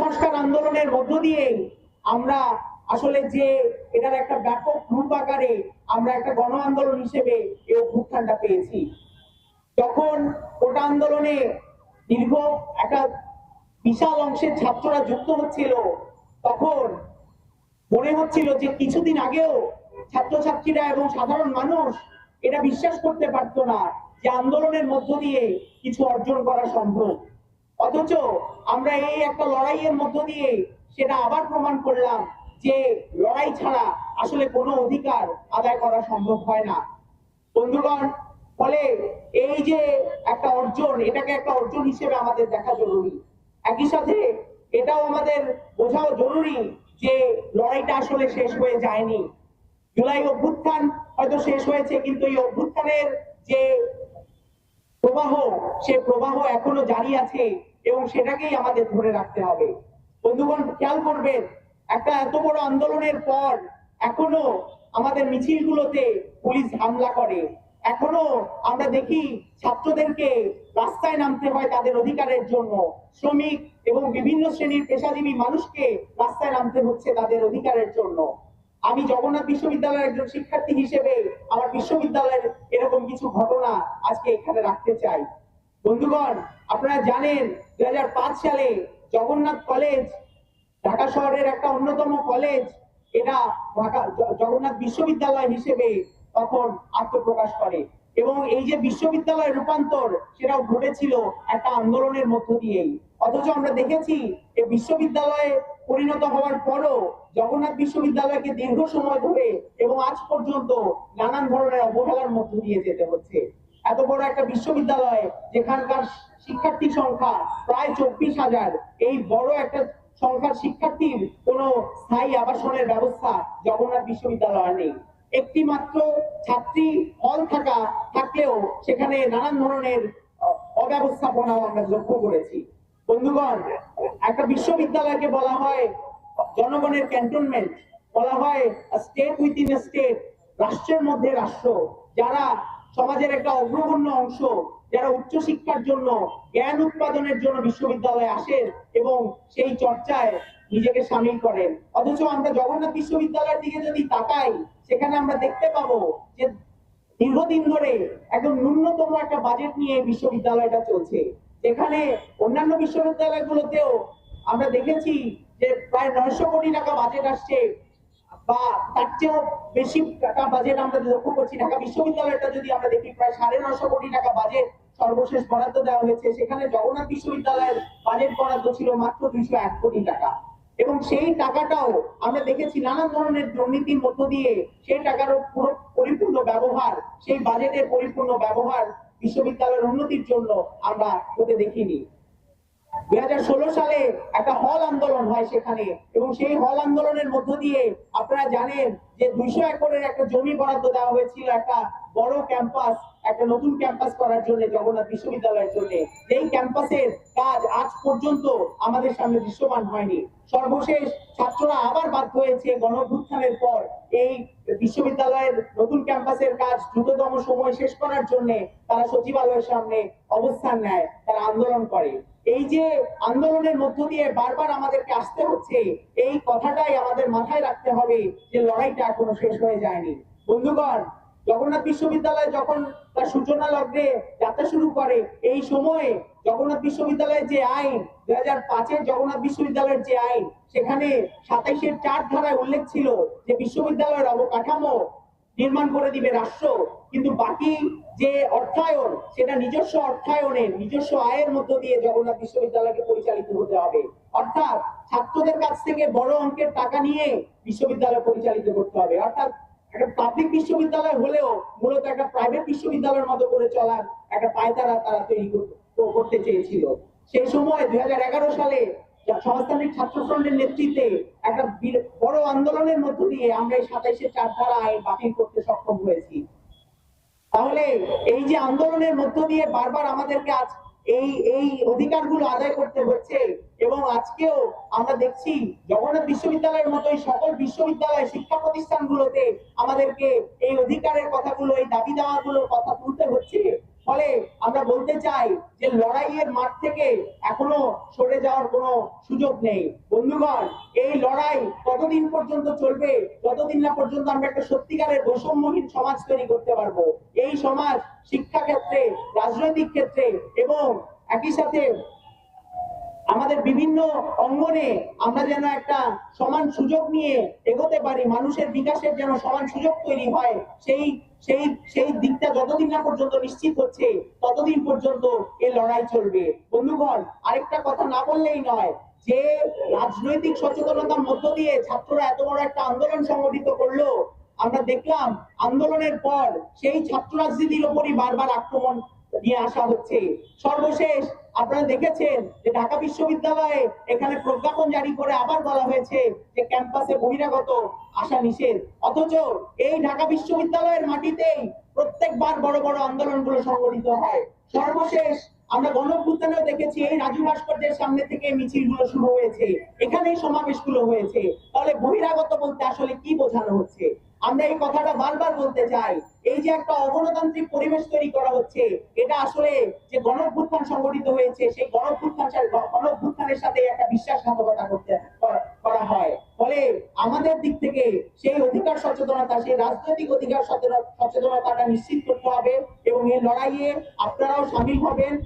সংস্কার আন্দোলনের মধ্য দিয়ে আমরা আসলে যে এটার একটা ব্যাপক রূপ আকারে আমরা একটা গণ আন্দোলন হিসেবে এই অভ্যুত্থানটা পেয়েছি। যখন কোটা আন্দোলনে দীর্ঘ একটা বিশাল অংশের ছাত্ররা যুক্ত হচ্ছিল, তখন মনে হচ্ছিল যে কিছুদিন আগেও ছাত্রছাত্রীরা এবং সাধারণ মানুষ এটা বিশ্বাস করতে পারতো না যে আন্দোলনের মধ্য দিয়ে কিছু অর্জন করা সম্ভব। অথচ আমরা এই একটা লড়াইয়ের মধ্য দিয়ে সেটা আবার প্রমাণ করলাম যে লড়াই ছাড়া আসলে কোনো অধিকার আদায় করা সম্ভব হয় না। বন্ধুগণ, ফলে এই যে একটা অর্জন, এটাকে একটা অর্জন হিসেবে আমাদের দেখা জরুরি। একই সাথে এটাও আমাদের বোঝাও জরুরি যে লড়াইটা আসলে শেষ হয়ে যায়নি। জুলাই অভ্যুত্থান হয়তো শেষ হয়েছে, কিন্তু এই অভ্যুত্থানের যে প্রবাহ, সে প্রবাহ এখনও জারি আছে। এবং সেটাকেই আমাদের ধরে রাখতে হবে। বন্ধুগণ, খেয়াল করবেন, একটা এত বড় আন্দোলনের পর এখনও আমাদের মিছিলগুলোতে পুলিশ হামলা করে। এখনও আমরা দেখি ছাত্রদেরকে রাস্তায় নামতে হয় তাদের অধিকারের জন্য। শ্রমিক এবং বিভিন্ন শ্রেণির পেশাজীবী মানুষকে রাস্তায় নামতে হচ্ছে তাদের অধিকারের জন্য। আমি জগন্নাথ বিশ্ববিদ্যালয়ের একজন শিক্ষার্থী হিসেবে আমার বিশ্ববিদ্যালয়ের এরকম কিছু ঘটনা আজকে এখানে রাখতে চাই। বন্ধুগণ, আপনারা জানেন দু হাজার পাঁচ সালে জগন্নাথ কলেজ ঢাকা শহরের একটা অন্যতম কলেজ, এটা জগন্নাথ বিশ্ববিদ্যালয় হিসেবে তখন আত্মপ্রকাশ করে। এবং এই যে বিশ্ববিদ্যালয়ের রূপান্তর, সেটাও ঘটেছিল একটা আন্দোলনের মধ্য দিয়েই। অথচ আমরা দেখেছি এই বিশ্ববিদ্যালয়ে পরিণত হওয়ার পরও জগন্নাথ বিশ্ববিদ্যালয়কে দীর্ঘ সময় ধরে এবং আজ পর্যন্ত নানান ধরনের অবহেলার মধ্য দিয়ে যেতে হচ্ছে। এত বড় একটা বিশ্ববিদ্যালয় যেখানকার শিক্ষার্থী সংখ্যা প্রায় চব্বিশ হাজার। এই বড় একটা সংখ্যার শিক্ষার্থীর কোনো স্থায়ী আবাসনের ব্যবস্থা জগন্নাথ বিশ্ববিদ্যালয়ে নেই। একটি মাত্র ছাত্রী হল থাকা থাকলেও সেখানে নানান ধরনের আহ, অব্যবস্থাপনাও আমরা লক্ষ্য করেছি। বন্ধুগণ একটা বিশ্ববিদ্যালয়কে বলা হয় জনগণের ক্যান্টনমেন্ট বলা হয় স্টেট উইথিন এ স্টেট রাষ্ট্রের মধ্যে রাষ্ট্র যারা সমাজের একটা অগ্রগণ্য অংশ যারা উচ্চ শিক্ষার জন্য, জ্ঞান উৎপাদনের জন্য বিশ্ববিদ্যালয়ে আসেন এবং সেই চর্চায় নিজেকে সামিল করেন অথচ আমরা জগন্নাথ বিশ্ববিদ্যালয়ের দিকে যদি তাকাই, সেখানে আমরা দেখতে পাবো যে দীর্ঘদিন ধরে একদম ন্যূনতম একটা বাজেট নিয়ে বিশ্ববিদ্যালয়টা চলছে। যেখানে অন্যান্য বিশ্ববিদ্যালয়গুলোতেও আমরা দেখেছি যে প্রায় নয়শো কোটি টাকা বাজেট আসছে বা তার চেয়েও বেশি টাকা বাজেট আমরা লক্ষ্য করছি, ঢাকা বিশ্ববিদ্যালয়টা যদি আমরা দেখি, প্রায় সাড়ে নশো কোটি টাকা বাজেট সর্বশেষ বরাদ্দ দেওয়া হয়েছে। সেখানে জগন্নাথ বিশ্ববিদ্যালয়ের বাজেট বরাদ্দ ছিল মাত্র দুইশো এক কোটি টাকা। এবং সেই টাকাটাও আমরা দেখেছি নানান ধরনের দুর্নীতির মধ্য দিয়ে সেই টাকারও পুরো পরিপূর্ণ ব্যবহার, সেই বাজেটের পরিপূর্ণ ব্যবহার বিশ্ববিদ্যালয়ের উন্নতির জন্য আমরা হতে দেখিনি। দুই হাজার ষোলো সালে একটা হল আন্দোলন হয় সেখানে। এবং সেই হল আন্দোলনের মধ্য দিয়ে আপনারা জানেন যে দুইশো একরের একটা জমি বরাদ্দ দেওয়া হয়েছিল একটা বড় ক্যাম্পাস, একটা নতুন ক্যাম্পাস করার জন্য জগন্নাথ বিশ্ববিদ্যালয়ের জন্য। এই ক্যাম্পাসের কাজ আজ পর্যন্ত আমাদের সামনে দৃশ্যমান হয়নি। সর্বশেষ ছাত্ররা আবার বাধ্য হয়েছে গণঅভ্যুত্থানের পর। এই বিশ্ববিদ্যালয়ের নতুন ক্যাম্পাসের কাজ দ্রুততম সময় শেষ করার জন্য তারা সচিবালয়ের সামনে অবস্থান নেয়, তারা আন্দোলন করে। এই যে আন্দোলনের মধ্য দিয়ে বারবার আমাদেরকে আসতে হচ্ছে, এই কথাটাই আমাদের মাথায় রাখতে হবে যে লড়াইটা এখনও শেষ হয়ে যায়নি। বন্ধুগণ, জগন্নাথ বিশ্ববিদ্যালয় যখন তার সূচনা লগ্নে যাত্রা শুরু করে, এই সময়ে জগন্নাথ বিশ্ববিদ্যালয়ের যে আইন, দুই হাজার পাঁচের জগন্নাথ বিশ্ববিদ্যালয়ের যে আইন, সেখানে সাতাইশের চার ধারায় উল্লেখ ছিল যে বিশ্ববিদ্যালয়ের অবকাঠামো নির্মাণ করে দিবে রাষ্ট্র, কিন্তু বাকি যে অর্থায়ন, সেটা নিজস্ব অর্থায়নের, নিজস্ব আয়ের মধ্য দিয়ে জগন্নাথ বিশ্ববিদ্যালয়কে পরিচালিত হতে হবে। অর্থাৎ ছাত্রদের কাছ থেকে বড় অঙ্কের টাকা নিয়ে বিশ্ববিদ্যালয় পরিচালিত করতে হবে। অর্থাৎ একটা পাবলিক বিশ্ববিদ্যালয় হলেও মূলত একটা প্রাইভেট বিশ্ববিদ্যালয়ের মতো করে চলার একটা পায়তারা তারা তৈরি কর- করতে চেয়েছিল। সেই সময় দুই সালে সমাজতান্ত্রিক ছাত্র ফ্রন্টের নেতৃত্বে একটা বড় আন্দোলনের মধ্য দিয়ে আমরা এই সাতাইশের চার ধারা আইন বাতিল করতে সক্ষম হয়েছি। তাহলে এই যে আন্দোলনের মধ্য দিয়ে বারবার আমাদেরকে আজ এই এই অধিকারগুলো আদায় করতে হচ্ছে এবং আজকেও আমরা দেখছি জগন্নাথ বিশ্ববিদ্যালয়ের মতো এই সকল বিশ্ববিদ্যালয় শিক্ষা প্রতিষ্ঠানগুলোতে আমাদেরকে এই অধিকারের কথাগুলো, এই দাবি দাওয়াগুলোর কথা তুলতে হচ্ছে। ফলে আমরা বলতে চাই যে লড়াইয়ের মাঠ থেকে এখনও সরে যাওয়ার কোনো সুযোগ নেই। বন্ধুগণ, এই লড়াই কতদিন পর্যন্ত চলবে, কতদিন না পর্যন্ত আমরা একটা সত্যিকারের বৈষম্যহীন সমাজ তৈরি করতে পারব? এই সমাজ শিক্ষা ক্ষেত্রে রাজনৈতিক ক্ষেত্রে এবং একই সাথে আমাদের বিভিন্ন অঙ্গনে আমরা যেন একটা সমান সুযোগ নিয়ে এগোতে পারি, মানুষের বিকাশের যেন সমান সুযোগ তৈরি হয়, সেই সেই সেই দিকটা যতদিন না পর্যন্ত নিশ্চিত হচ্ছে, ততদিন পর্যন্ত এ লড়াই চলবে। বন্ধুগণ, আরেকটা কথা না বললেই নয় যে, রাজনৈতিক সচেতনতার মধ্য দিয়ে ছাত্ররা এত বড় একটা আন্দোলন সংগঠিত করল। আমরা দেখলাম আন্দোলনের পর সেই ছাত্র রাজনীতির ওপরই বারবার আক্রমণ নিয়ে আসা হচ্ছে। সর্বশেষ আপনারা দেখেছেন যে ঢাকা বিশ্ববিদ্যালয়ে এখানে প্রজ্ঞাপন জারি করে আবার বলা হয়েছে যে ক্যাম্পাসে বহিরাগত আসা নিষেধ। অথচ এই ঢাকা বিশ্ববিদ্যালয়ের মাটিতেই প্রত্যেকবার বড় বড় আন্দোলনগুলো সংগঠিত হয়। সর্বশেষ আমরা গণঅভ্যুত্থানেও দেখেছি এই রাজু ভাস্কর্যের সামনে থেকে মিছিলগুলো শুরু হয়েছে। এখানেই সমাবেশগুলো হয়েছে। তাহলে বহিরাগত বলতে আসলে কি বোঝানো হচ্ছে? আমরা এই কথাটা বারবার বলতে চাই। এই যে একটা অগণতান্ত্রিক পরিবেশ তৈরি করা হচ্ছে, এটা আসলে যে গণঅভ্যুত্থান সংগঠিত হয়েছে, সেই গণঅভ্যুত্থান গণঅভ্যুত্থানের সাথে একটা বিশ্বাসঘাতকতা করতে করা- হয়। ফলে আমাদের দিক থেকে সেই অধিকার সচেতনতা, সেই রাজনৈতিক অধিকার সচেতন- সচেতনতাটা নিশ্চিত করতে হবে এবং এই লড়াইয়ে আপনারাও সামিল হবেন।